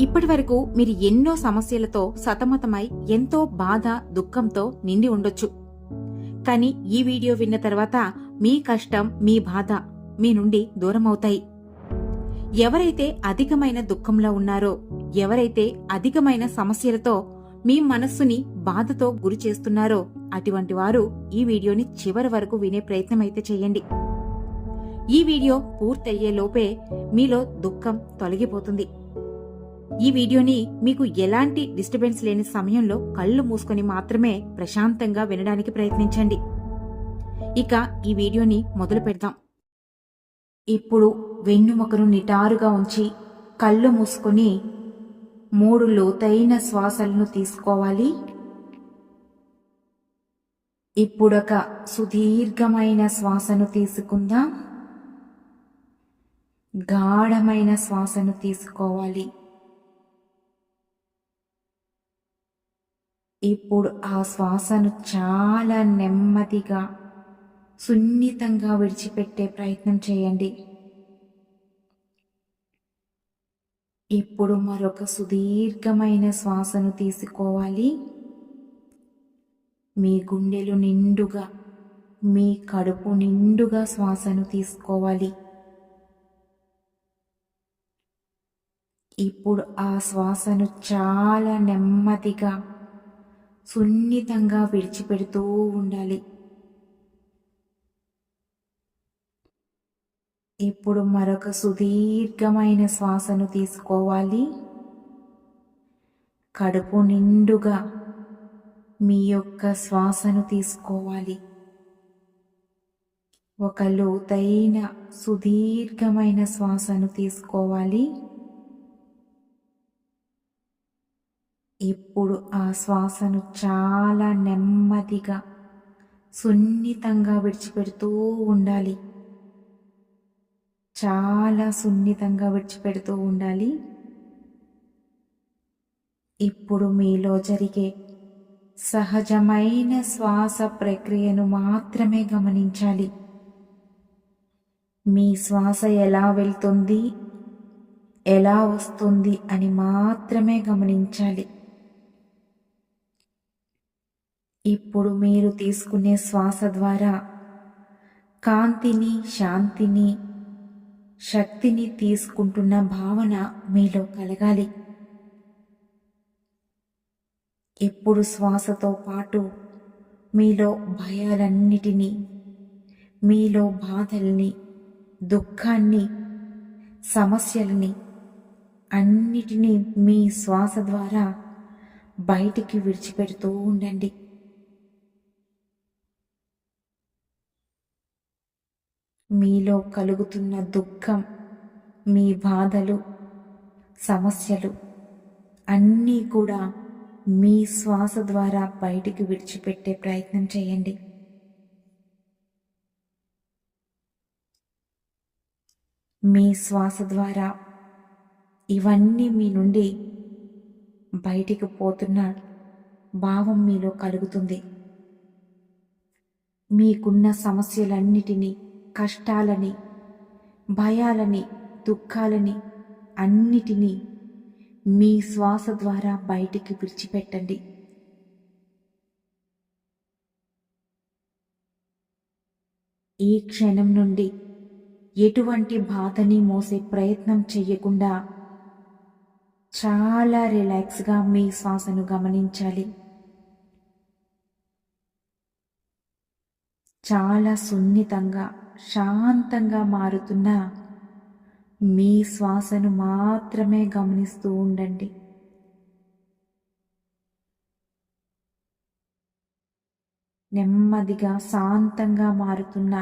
ఇప్పటి వరకు మీరు ఎన్నో సమస్యలతో సతమతమై ఎంతో బాధ దుఃఖంతో నిండి ఉండొచ్చు. కానీ ఈ వీడియో విన్న తర్వాత మీ కష్టం మీ బాధ మీ నుండి దూరమవుతాయి. ఎవరైతే అధికమైన దుఃఖంలో ఉన్నారో ఎవరైతే అధికమైన సమస్యలతో మీ మనస్సుని బాధతో గురి చేస్తున్నారో అటువంటి వారు ఈ వీడియోని చివరి వరకు వినే ప్రయత్నం అయితే చేయండి. ఈ వీడియో పూర్తయ్యే లోపే మీలో దుఃఖం తొలగిపోతుంది. ఈ వీడియోని మీకు ఎలాంటి డిస్టర్బెన్స్ లేని సమయంలో కళ్ళు మూసుకొని మాత్రమే ప్రశాంతంగా వినడానికి ప్రయత్నించండి. ఇక ఈ వీడియోని మొదలు పెడదాం. ఇప్పుడు వెన్నుముకను నిటారుగా ఉంచి కళ్ళు మూసుకొని మూడు లోతైన శ్వాసలను తీసుకోవాలి. ఇప్పుడొక సుదీర్ఘమైన శ్వాసను తీసుకుందాం. గాఢమైన శ్వాసను తీసుకోవాలి. ఇప్పుడు ఆ శ్వాసను చాలా నెమ్మదిగా సున్నితంగా విడిచిపెట్టే ప్రయత్నం చేయండి. ఇప్పుడు మరొక సుదీర్ఘమైన శ్వాసను తీసుకోవాలి. మీ గుండెలు నిండుగా మీ కడుపు నిండుగా శ్వాసను తీసుకోవాలి. ఇప్పుడు ఆ శ్వాసను చాలా నెమ్మదిగా సున్నితంగా విడిచిపెడుతూ ఉండాలి. ఇప్పుడు మరొక సుదీర్ఘమైన శ్వాసను తీసుకోవాలి. కడుపు నిండుగా మీ యొక్క శ్వాసను తీసుకోవాలి. ఒక లోతైన సుదీర్ఘమైన శ్వాసను తీసుకోవాలి. ఇప్పుడు ఆ శ్వాసను చాలా నెమ్మదిగా సున్నితంగా విడిచిపెడుతూ ఉండాలి. చాలా సున్నితంగా విడిచిపెడుతూ ఉండాలి. ఇప్పుడు మీలో జరిగే సహజమైన శ్వాస ప్రక్రియను మాత్రమే గమనించాలి. మీ శ్వాస ఎలా వెళ్తుంది ఎలా వస్తుంది అని మాత్రమే గమనించాలి. ఇప్పుడు మీరు తీసుకునే శ్వాస ద్వారా కాంతిని శాంతిని శక్తిని తీసుకుంటున్న భావన మీలో కలగాలి. ఎప్పుడు శ్వాసతో పాటు మీలో భయాలన్నిటినీ మీలో బాధల్ని దుఃఖాన్ని సమస్యలని అన్నిటినీ మీ శ్వాస ద్వారా బయటికి విడిచిపెడుతూ ఉండండి. మీలో కలుగుతున్న దుఃఖం మీ బాధలు సమస్యలు అన్నీ కూడా మీ శ్వాస ద్వారా బయటికి విడిచిపెట్టే ప్రయత్నం చేయండి. మీ శ్వాస ద్వారా ఇవన్నీ మీ నుండి బయటికి పోతున్న భావం మీలో కలుగుతుంది. మీకున్న సమస్యలన్నిటినీ కష్టాలని భయాలని దుఃఖాలని అన్నిటినీ మీ శ్వాస ద్వారా బయటికి విడిచిపెట్టండి. ఈ క్షణం నుండి ఎటువంటి బాధని మోసే ప్రయత్నం చెయ్యకుండా చాలా రిలాక్స్గా మీ శ్వాసను గమనించాలి. చాలా సున్నితంగా శాంతంగా మారుతున్న మీ శ్వాసను మాత్రమే గమనిస్తూ ఉండండి. నెమ్మదిగా శాంతంగా మారుతున్న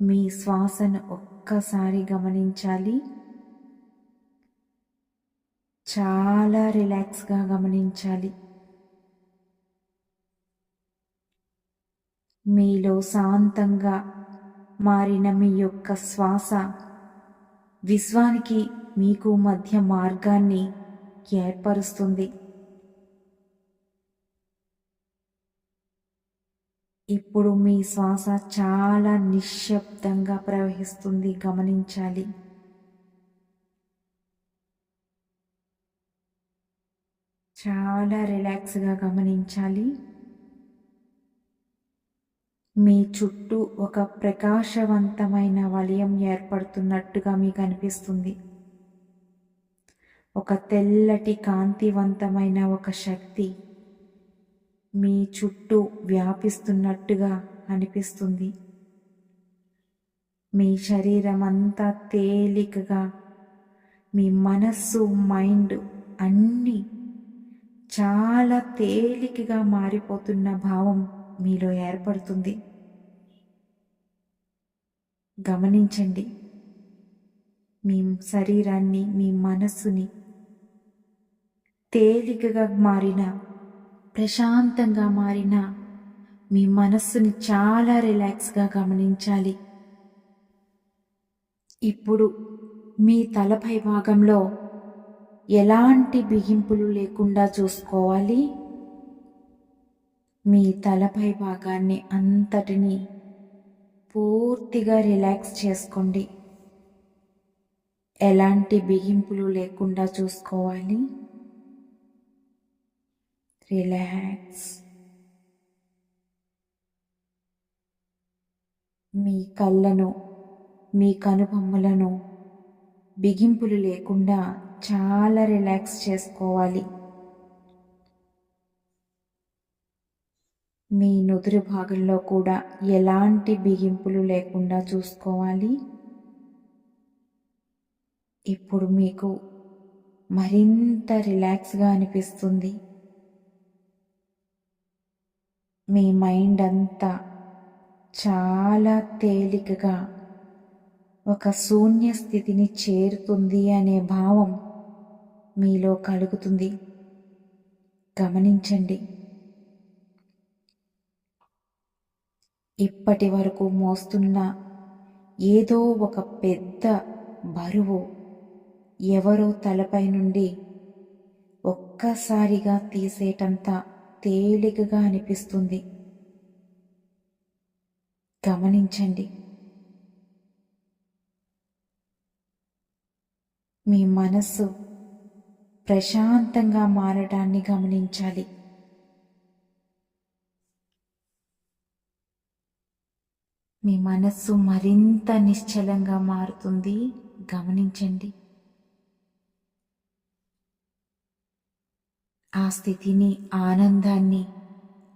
మీ శ్వాసను ఒక్కసారి గమనించాలి. చాలా రిలాక్స్గా గమనించాలి. మీలో శాంతంగా మారిన మీ యొక్క శ్వాస. విశ్వానికి మీకు మధ్య మార్గాన్ని ఏర్పరుస్తుంది. ఇప్పుడు మీ శ్వాస చాలా నిశ్శబ్దంగా ప్రవహిస్తుంది. గమనించాలి. చాలా రిలాక్స్గా గమనించాలి. మీ చుట్టూ ఒక ప్రకాశవంతమైన వలయం ఏర్పడుతున్నట్టుగా మీకు అనిపిస్తుంది. ఒక తెల్లటి కాంతివంతమైన ఒక శక్తి మీ చుట్టూ వ్యాపిస్తున్నట్టుగా అనిపిస్తుంది. మీ శరీరం అంతా తేలికగా మీ మనస్సు మైండ్ అన్నీ చాలా తేలికగా మారిపోతున్న భావం మీలో ఏర్పడుతుంది. గమనించండి. మీ శరీరాన్ని మీ మనస్సుని తేలికగా మారిన ప్రశాంతంగా మారిన మీ మనస్సుని చాలా రిలాక్స్గా గమనించాలి. ఇప్పుడు మీ తలపై భాగంలో ఎలాంటి బిగింపులు లేకుండా చూసుకోవాలి? మీ తలపై భాగాన్ని అంతటిని పూర్తిగా రిలాక్స్ చేసుకోండి. ఎలాంటి బిగింపులు లేకుండా చూసుకోవాలి. రిలాక్స్. మీ కళ్ళను మీ కనుబొమ్మలను బిగింపులు లేకుండా చాలా రిలాక్స్ చేసుకోవాలి. మీ నుదురు భాగంలో కూడా ఎలాంటి బిగింపులు లేకుండా చూసుకోవాలి? ఇప్పుడు మీకు మరింత రిలాక్స్గా అనిపిస్తుంది. మీ మైండ్ అంతా చాలా తేలికగా ఒక శూన్య స్థితిని చేరుతుంది అనే భావం మీలో కలుగుతుంది. గమనించండి. ఇప్పటి వరకు మోస్తున్న ఏదో ఒక పెద్ద బరువు ఎవరో తలపై నుండి ఒక్కసారిగా తీసేటంత తేలికగా అనిపిస్తుంది. గమనించండి. మీ మనస్సు ప్రశాంతంగా మారడాన్ని గమనించాలి. మీ మనస్సు మరింత నిశ్చలంగా మారుతుంది. గమనించండి. ఆ స్థితిని ఆనందాన్ని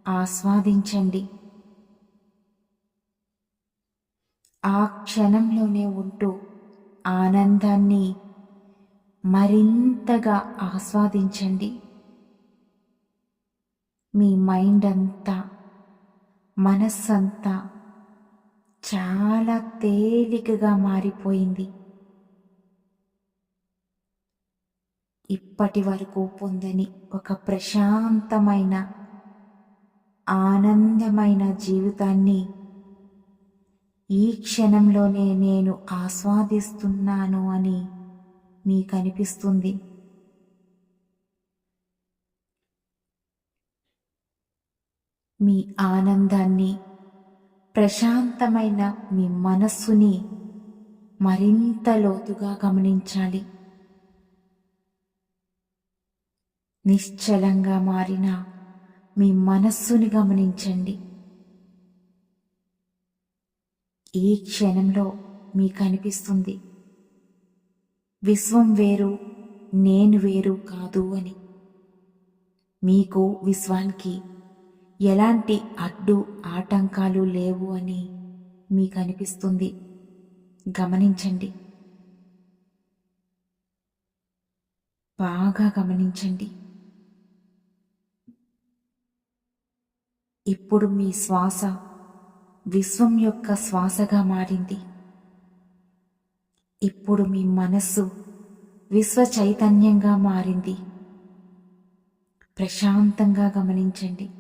ఆస్వాదించండి. ఆ క్షణంలోనే ఉంటూ ఆనందాన్ని మరింతగా ఆస్వాదించండి. మీ మైండ్ అంతా మనస్సంతా చాలా తేలికగా మారిపోయింది. ఇప్పటి వరకు పొందని ఒక ప్రశాంతమైన ఆనందమైన జీవితాన్ని ఈ క్షణంలోనే నేను ఆస్వాదిస్తున్నాను అని మీకు అనిపిస్తుంది మీ ఆనందాన్ని ప్రశాంతమైన మీ మనస్సుని మరింత లోతుగా గమనించాలి. నిశ్చలంగా మారిన మీ మనస్సుని గమనించండి. ఈ క్షణంలో మీకు అనిపిస్తుంది? విశ్వం వేరు నేను వేరు కాదు అని. మీకు విశ్వానికి ఎలాంటి అడ్డు ఆటంకాలు లేవు అని మీకు అనిపిస్తుంది గమనించండి. బాగా గమనించండి. ఇప్పుడు మీ శ్వాస విశ్వం యొక్క శ్వాసగా మారింది. ఇప్పుడు మీ మనస్సు విశ్వ చైతన్యంగా మారింది. ప్రశాంతంగా గమనించండి.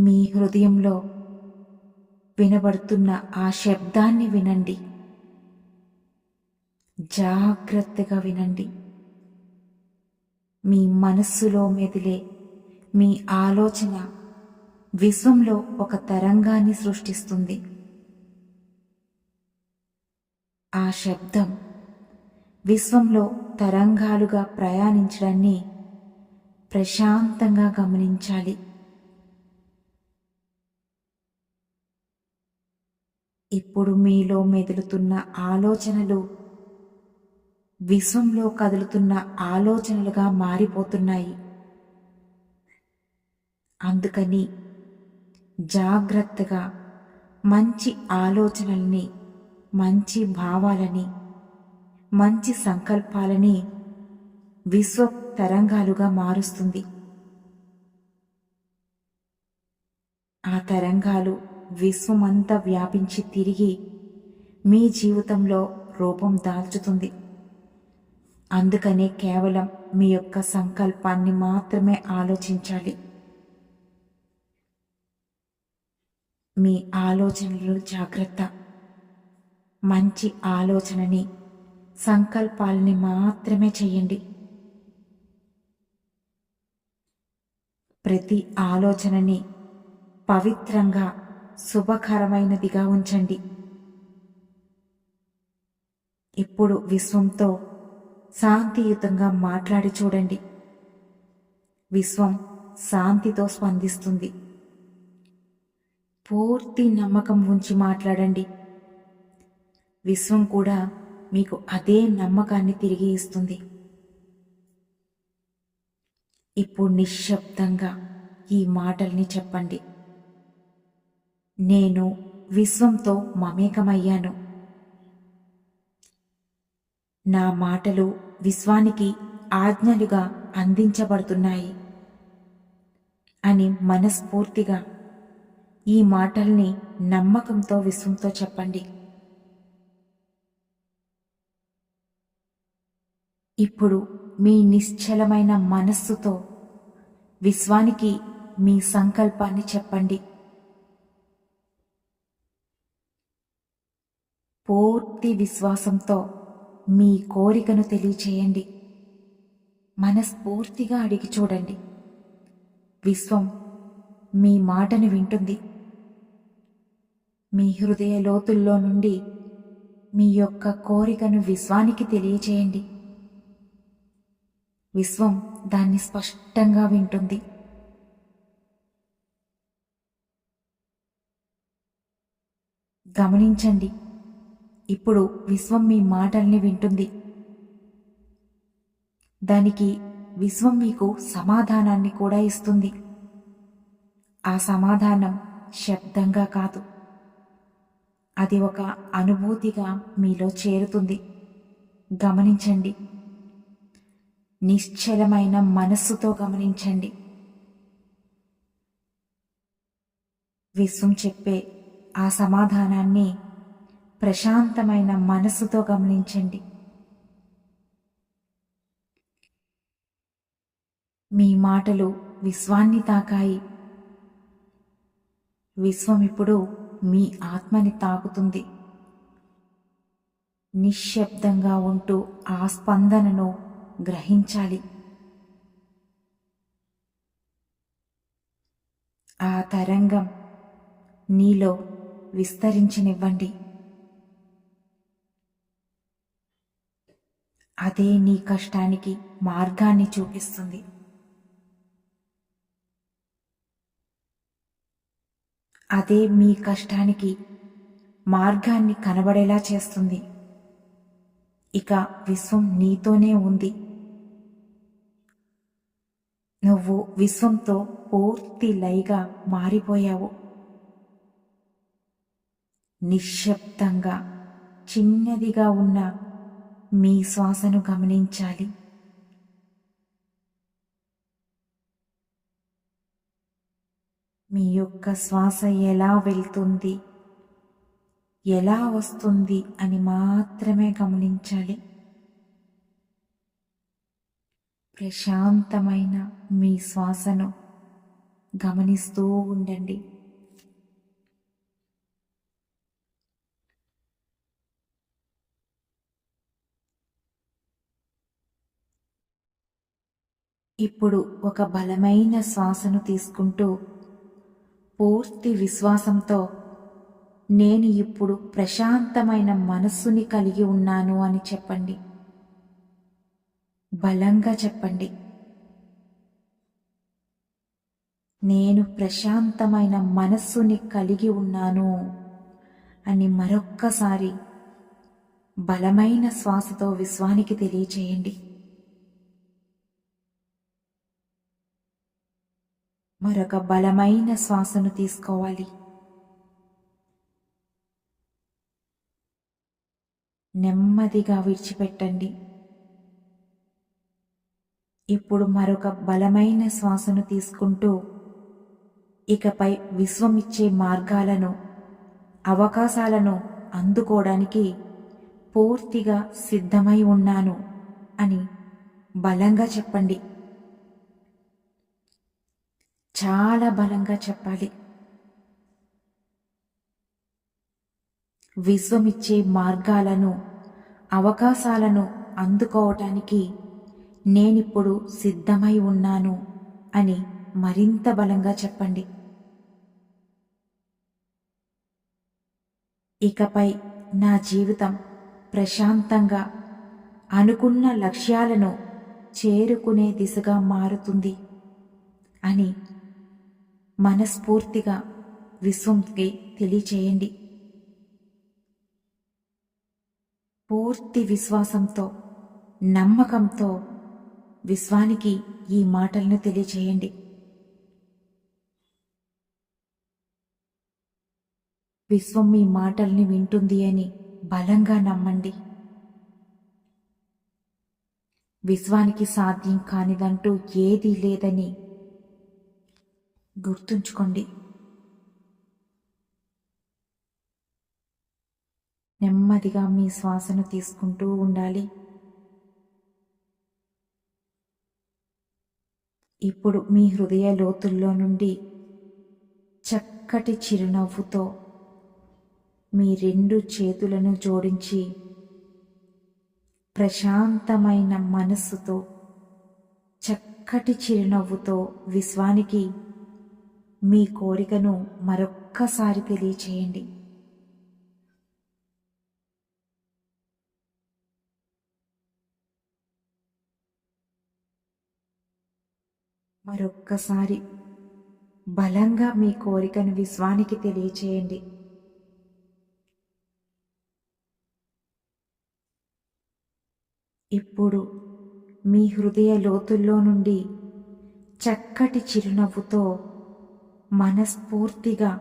మీ హృదయంలో వినబడుతున్న ఆ శబ్దాన్ని వినండి. జాగ్రత్తగా వినండి. మీ మనస్సులో మెదిలే మీ ఆలోచన విశ్వంలో ఒక తరంగాన్ని సృష్టిస్తుంది. ఆ శబ్దం విశ్వంలో తరంగాలుగా ప్రయాణించడాన్ని ప్రశాంతంగా గమనించాలి. ఇప్పుడు మీలో మెదులుతున్న ఆలోచనలు విశ్వంలో కదులుతున్న ఆలోచనలుగా మారిపోతున్నాయి. అందుకని జాగ్రత్తగా మంచి ఆలోచనల్ని మంచి భావాలని మంచి సంకల్పాలని విశ్వ తరంగాలుగా మారుస్తుంది. ఆ తరంగాలు విశ్వమంతా వ్యాపించి తిరిగి మీ జీవితంలో రూపం దాల్చుతుంది. అందుకనే కేవలం మీ యొక్క సంకల్పాన్ని మాత్రమే ఆలోచించాలి. మీ ఆలోచనలు జాగ్రత్త. మంచి ఆలోచనని సంకల్పాలని మాత్రమే చేయండి ప్రతి ఆలోచనని పవిత్రంగా శుభకరమైనదిగా ఉంచండి. ఇప్పుడు విశ్వంతో శాంతియుతంగా మాట్లాడి చూడండి. విశ్వం శాంతితో స్పందిస్తుంది. పూర్తి నమ్మకం ఉంచి మాట్లాడండి. విశ్వం కూడా మీకు అదే నమ్మకాన్ని తిరిగి ఇస్తుంది. ఇప్పుడు నిశ్శబ్దంగా ఈ మాటల్ని చెప్పండి. నేను విశ్వంతో మమేకమయ్యాను. నా మాటలు విశ్వానికి ఆజ్ఞలుగా అందించబడుతున్నాయి అని మనస్ఫూర్తిగా ఈ మాటల్ని నమ్మకంతో విశ్వంతో చెప్పండి. ఇప్పుడు మీ నిశ్చలమైన మనస్సుతో విశ్వానికి మీ సంకల్పాన్ని చెప్పండి. పూర్తి విశ్వాసంతో మీ కోరికను తెలియచేయండి. మనస్ఫూర్తిగా అడిగి చూడండి. విశ్వం మీ మాటను వింటుంది. మీ హృదయ లోతుల్లో నుండి మీ యొక్క కోరికను విశ్వానికి తెలియచేయండి. విశ్వం దాన్ని స్పష్టంగా వింటుంది. గమనించండి. ఇప్పుడు విశ్వం మీ మాటల్ని వింటుంది. దానికి విశ్వం మీకు సమాధానాన్ని కూడా ఇస్తుంది. ఆ సమాధానం శబ్దంగా కాదు. అది ఒక అనుభూతిగా మీలో చేరుతుంది. గమనించండి. నిశ్చలమైన మనస్సుతో గమనించండి. విశ్వం చెప్పే ఆ సమాధానాన్ని ప్రశాంతమైన మనసుతో గమనించండి. మీ మాటలు విశ్వాన్ని తాకాయి. విశ్వం ఇప్పుడు మీ ఆత్మని తాకుతుంది. నిశ్శబ్దంగా ఉంటూ ఆ స్పందనను గ్రహించాలి. ఆ తరంగం నీలో విస్తరించనివ్వండి. అదే నీ కష్టానికి మార్గాన్ని చూపిస్తుంది. అదే మీ కష్టానికి మార్గాన్ని కనబడేలా చేస్తుంది. ఇక విశ్వం నీతోనే ఉంది. నువ్వు విశ్వంతో పూర్తి లయగా మారిపోయావు. నిశ్శబ్దంగా చిన్నదిగా ఉన్న మీ శ్వాసను గమనించాలి. మీ యొక్క శ్వాస ఎలా వెళ్తుంది? ఎలా వస్తుంది అని మాత్రమే గమనించాలి. ప్రశాంతమైన మీ శ్వాసను గమనిస్తూ ఉండండి. ఇప్పుడు ఒక బలమైన శ్వాసను తీసుకుంటూ పూర్తి విశ్వాసంతో నేను ఇప్పుడు ప్రశాంతమైన మనస్సుని కలిగి ఉన్నాను అని చెప్పండి. బలంగా చెప్పండి. నేను ప్రశాంతమైన మనస్సుని కలిగి ఉన్నాను అని మరొక్కసారి బలమైన శ్వాసతో విశ్వానికి తెలియచేయండి. మరొక బలమైన శ్వాసను తీసుకోవాలి. నెమ్మదిగా విడిచిపెట్టండి. ఇప్పుడు మరొక బలమైన శ్వాసను తీసుకుంటూ ఇకపై విశ్వమిచ్చే మార్గాలను అవకాశాలను అందుకోవడానికి పూర్తిగా సిద్ధమై ఉన్నాను అని బలంగా చెప్పండి. చాలా బలంగా చెప్పాలి. విశ్వమిచ్చే మార్గాలను అవకాశాలను అందుకోవటానికి నేనిప్పుడు సిద్ధమై ఉన్నాను అని మరింత బలంగా చెప్పండి. ఇకపై నా జీవితం ప్రశాంతంగా అనుకున్న లక్ష్యాలను చేరుకునే దిశగా మారుతుంది అని మనస్ఫూర్తిగా విశ్వంకి తెలియచేయండి. పూర్తి విశ్వాసంతో నమ్మకంతో విశ్వానికి ఈ మాటలను తెలియచేయండి. విశ్వం మీ మాటల్ని వింటుంది అని బలంగా నమ్మండి. విశ్వానికి సాధ్యం కానిదంటూ ఏదీ లేదని గుర్తుంచుకోండి. నెమ్మదిగా మీ శ్వాసను తీసుకుంటూ ఉండాలి. ఇప్పుడు మీ హృదయ లోతుల్లో నుండి చక్కటి చిరునవ్వుతో మీ రెండు చేతులను జోడించి ప్రశాంతమైన మనస్సుతో చక్కటి చిరునవ్వుతో విశ్వానికి మీ కోరికను మరొక్కసారి తెలియచేయండి. మరొక్కసారి బలంగా మీ కోరికను విశ్వానికి తెలియచేయండి. ఇప్పుడు మీ హృదయ లోతుల్లో నుండి చక్కటి చిరునవ్వుతో మనస్ఫూర్తిగా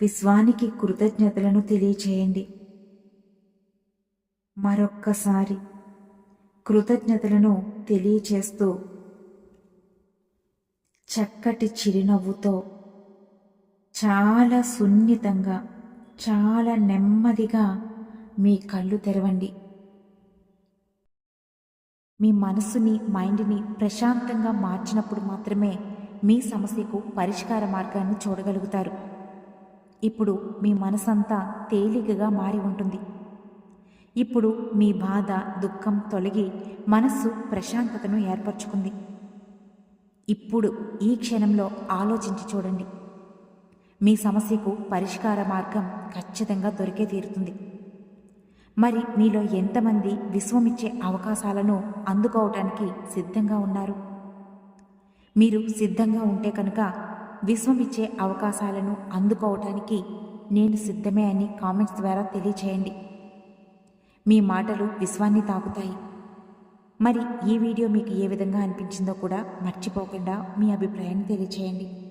విశ్వానికి కృతజ్ఞతలను తెలియచేయండి. మరొక్కసారి కృతజ్ఞతలను తెలియచేస్తూ చక్కటి చిరునవ్వుతో చాలా సున్నితంగా చాలా నెమ్మదిగా మీ కళ్ళు తెరవండి. మీ మనసుని మైండ్ని ప్రశాంతంగా మార్చినప్పుడు మాత్రమే మీ సమస్యకు పరిష్కార మార్గాన్ని చూడగలుగుతారు. ఇప్పుడు మీ మనసంతా తేలికగా మారి ఉంటుంది. ఇప్పుడు మీ బాధ దుఃఖం తొలగి మనస్సు ప్రశాంతతను ఏర్పరచుకుంది. ఇప్పుడు ఈ క్షణంలో ఆలోచించి చూడండి. మీ సమస్యకు పరిష్కార మార్గం ఖచ్చితంగా దొరికే తీరుతుంది. మరి మీలో ఎంతమంది విశ్వమిచ్చే అవకాశాలను అందుకోవటానికి సిద్ధంగా ఉన్నారు? మీరు సిద్ధంగా ఉంటే కనుక విశ్వమిచ్చే అవకాశాలను అందుకోవటానికి నేను సిద్ధమే అని కామెంట్స్ ద్వారా తెలియచేయండి. మీ మాటలు విశ్వాన్ని తాకుతాయి. మరి ఈ వీడియో మీకు ఏ విధంగా అనిపించిందో కూడా మర్చిపోకుండా మీ అభిప్రాయాన్ని తెలియచేయండి.